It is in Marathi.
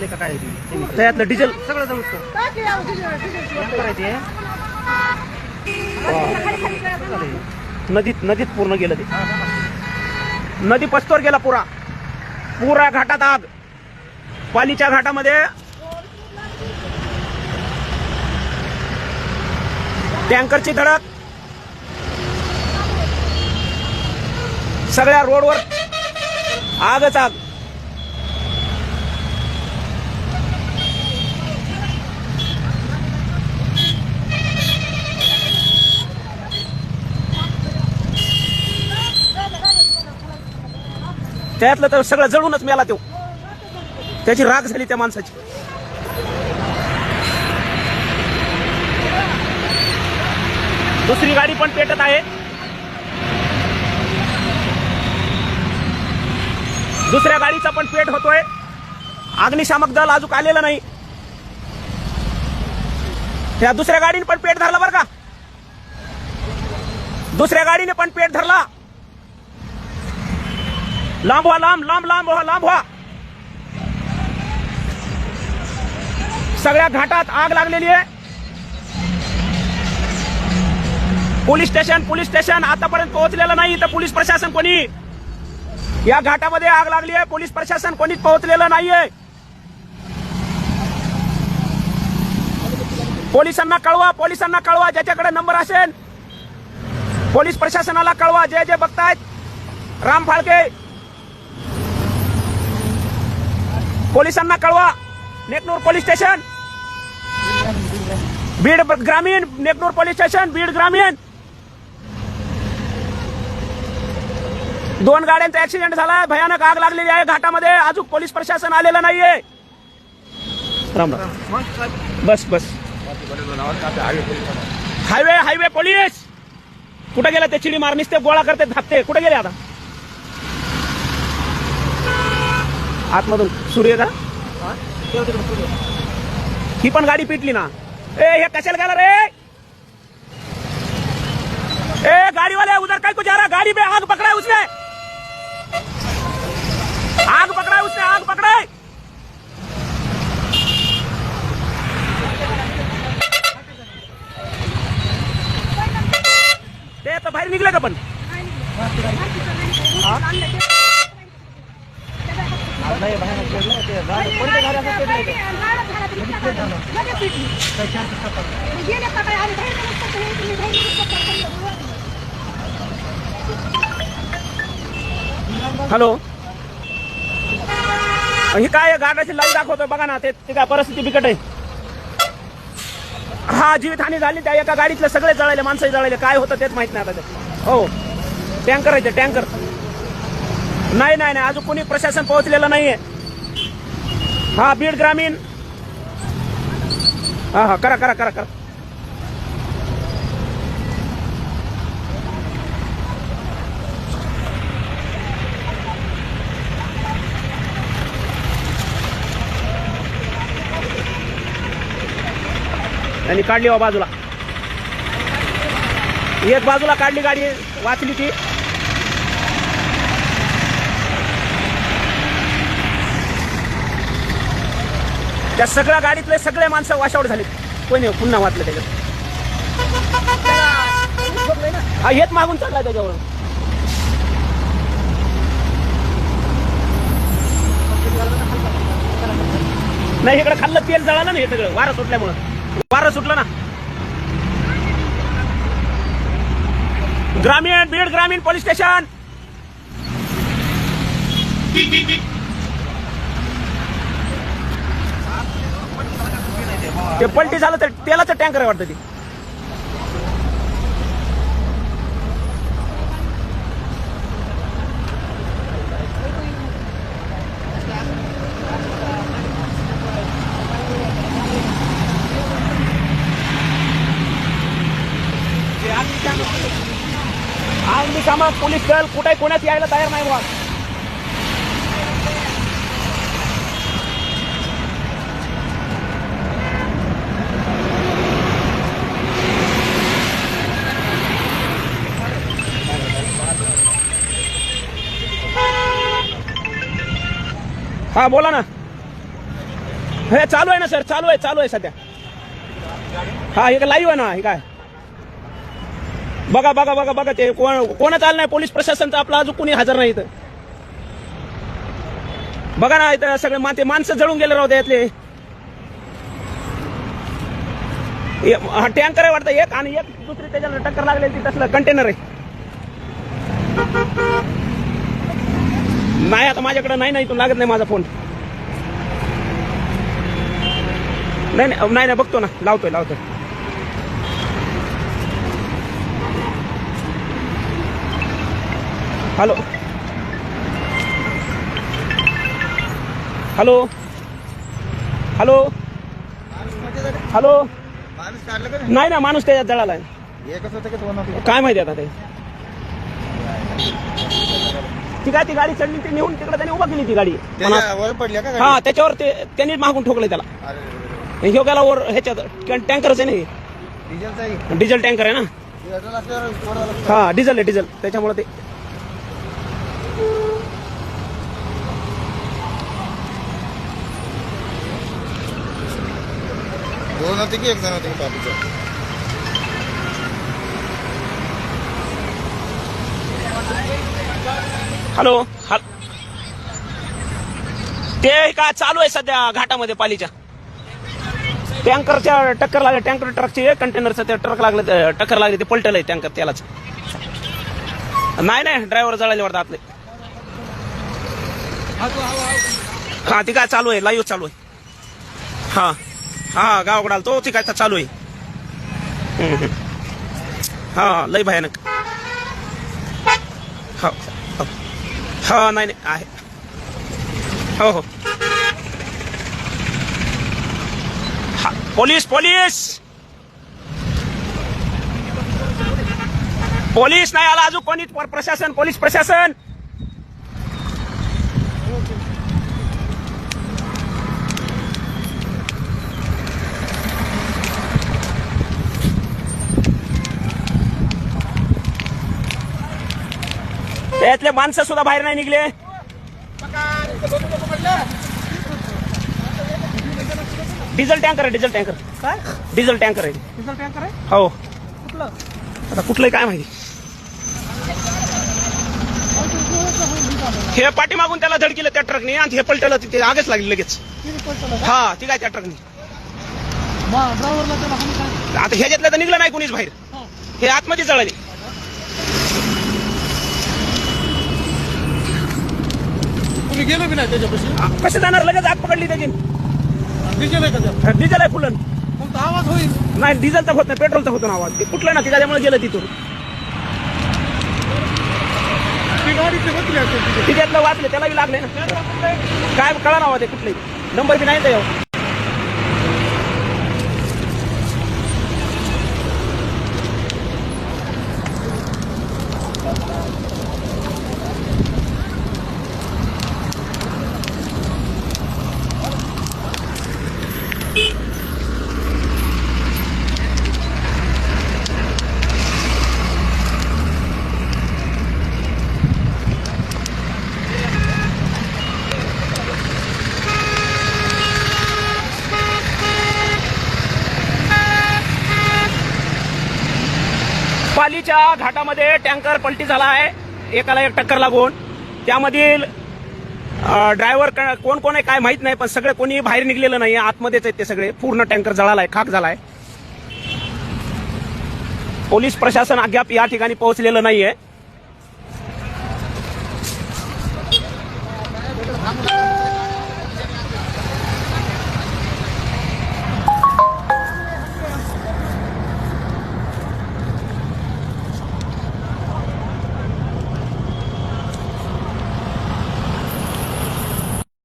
का काय? ते? त्यातलं डिझेल सगळं जाऊ करायचे नदीत नदीत पूर्ण गेलं ते. नदी पस्तोर गेला पुरा. पुरा घाटात आग. पालीच्या घाटामध्ये. टँकरची धडक. सगळ्या रोडवर आगच आग. त्यातलं तर सगळं जळूनच मेला तो. त्याची राग झाली त्या माणसाची. दुसरी गाडी पण पेटत आहे. दुसऱ्या गाडीचा पण पेट होतोय. अग्निशामक दल अजून आलेलं नाही. त्या दुसऱ्या गाडीने पण पेट धरला बरं का. दुसऱ्या गाडीने पण पेट धरला. लांब व्हा लांब लांब लांब व्हा लांब व्हा. सगळ्या घाटात आग लागलेली आहे. पोलीस स्टेशन पोलीस स्टेशन आतापर्यंत पोहोचलेलं नाही तर पोलीस प्रशासन कोणी. या घाटामध्ये आग लागली आहे पोलीस प्रशासन कोणीच पोहोचलेलं नाहीये. पोलिसांना कळवा पोलिसांना कळवा ज्याच्याकडे नंबर असेल. पोलीस प्रशासनाला कळवा जे जे बघतायत. राम फाळके पोलिसांना कळवा. Neknoor police station. बीड ग्रामीण नेकनूर पोलीस स्टेशन बीड ग्रामीण. दोन गाड्यांचा ऍक्सिडेंट झालाय. भयानक आग लागलेली आहे घाटामध्ये. अजून पोलीस प्रशासन आलेलं नाहीये. राम राम. बस बस. Highway highway police. कुठे गेले ते चिडी मार? ते गोळा करते धापते. कुठे गेले आता? आतमधून. सूर्य का? ही? पण गाडी पिटली ना. ए हे कशाला गेला रे? ए गाड़ी वाले उधर काय को जा रहा गाड़ी में आग पकड़ा है उसने. आग पकड़ा है उसने आग पकड़ा है ते बाहेर का पण? नाही बाहेर ते कोणत्या? हॅलो. ही काय गाड्याची लाईन दाखवतोय. बघा ना ते ते काय परिस्थिती बिकट आहे. हा जीवितहानी झाली त्या एका गाडीतले सगळे जळाले माणसं जळाले. काय होतं तेच माहीत नाही आता ते. हो. टँकर आहे ते टँकर. नाही नाही नाही अजून कोणी प्रशासन पोहोचलेलं नाहीये. हा बीड ग्रामीण. हा हा करा करा करा करा. त्यांनी काढली बाजूला. एक बाजूला काढली गाडी वाचली ती. त्या सगळ्या गाडीतले सगळे माणसं वाशावर झाले कोणी पुन्हा वाटलं त्याच्यात. हा हेच मागून चालला त्याच्यावर नाही इकडे खाल्लं तेल जळालं ना हे सगळं. वारं सुटल्यामुळं. वारं सुटलं ना. ग्रामीण बीड ग्रामीण पोलीस स्टेशन. ते पलटी झालं तर तेलाचं टँकर आहे वाटतं ते. समाज पोलीस दल कुठे कोणाच यायला तयार नाही व्हा हा बोला ना. हे चालू आहे ना सर. चालू आहे चालू आहे सध्या. हा हे लाईव्ह आहे ना हे काय? बघा बघा बघा बघा ते कोण कोणाच आलं नाही? पोलीस प्रशासनचं आपलं अजून कोणी हजर नाही इथं. बघा ना इथं सगळे माते माणसं जळून गेले राहते यातले. हा टँकर आहे वाटतं एक आणि एक दुसरी त्याच्याला टक्कर लागलेली तसलं कंटेनर आहे. नाही आता माझ्याकडे नाही नाही इथून लागत नाही माझा फोन. नाही नाही नाही नाही, बघतो ना लावतोय लावतोय. हॅलो. हॅलो. हॅलो. हॅलो. नाही ना माणूस त्याच्यात जळाला काय माहिती आता ते? ती काय ती गाडी चढली ती नेऊन तिकडे त्याने उभा केली ती गाडी. त्याच्या वर पडल्या का हा गाडी? त्याच्यावर ते त्यांनी मागून ठोकलंय त्याला. अरे ह्यो गेला वर ह्याच्यात टँकरच आहे नाही डिझेलचा आहे. डिझेल टँकर आहे ना? असल्यावर थोडं हा डिझेल आहे डिझेल. त्याच्यामुळे ते. दोन होते की एक जण होते टॉपीचं हॅलो हा ते काय चालू आहे सध्या घाटामध्ये पालीच्या? टँकरच्या टक्कर लागले टँकर ट्रकचे कंटेनरचं ते ट्रक लागलं टक्कर लागली ते पलटलं आहे टँकर त्यालाच नाही नाही ड्रायव्हर जळाले वाटतं आपले हा ती काय चालू आहे लाईव्ह चालू आहे. हा हा गावाकडे आला तो ती काय चालू आहे. हा लय भयानक. हो. हो. नाही नाही आहे. हो हो. हा, पोलीस पोलीस! पोलीस नाही आला अजून कोणी प्रशासन पोलीस प्रशासन! त्यातले माणसं सुद्धा बाहेर नाही निघले. डिझेल टँकर आहे डिझेल टँकर. काय? डिझेल टँकर आहे. डिझेल टँकर आहे? हो. कुठलं? आता कुठलंही काय माहिती. हे पाठीमागून त्याला धडकिलं त्या ट्रकने आणि हे पलटलं तिथे आगच लागली लगेच. हा ती काय त्या ट्रकने. आता ह्याच्यातलं तर निघलं नाही कोणीच बाहेर. हा. आतमध्ये जळाले. गेलो की नाही त्याच्यापाशी. कसे जाणार? लगेच आग पकडली त्याची. डिझेल आहे का त्यात? डिझेल आहे फुलन मग तर आवाज होईल. नाही डिझेलचा होत नाही पेट्रोलचा होतो ना आवाज. ते कुठलं ना ते त्याच्यामुळे गेलं तिथून. ती गाडी ते बसली असेल तिथे. तिच्यातलं वाचले त्यालाही लागले ना. काय कळा नावा ते कुठलंही. नंबर बी नाही त्याच्यावर. पालीच्या घाटामध्ये टँकर पलटी झाला आहे. एकाला एक टक्कर लागून. त्यामधील ड्रायव्हर कोण कोण आहे काय माहीत नाही पण सगळे कोणी बाहेर निघलेलं नाही आतमध्येच आहेत ते सगळे. पूर्ण टँकर जळालाय खाक झालाय. पोलीस प्रशासन अद्याप या ठिकाणी पोहोचलेलं नाहीये.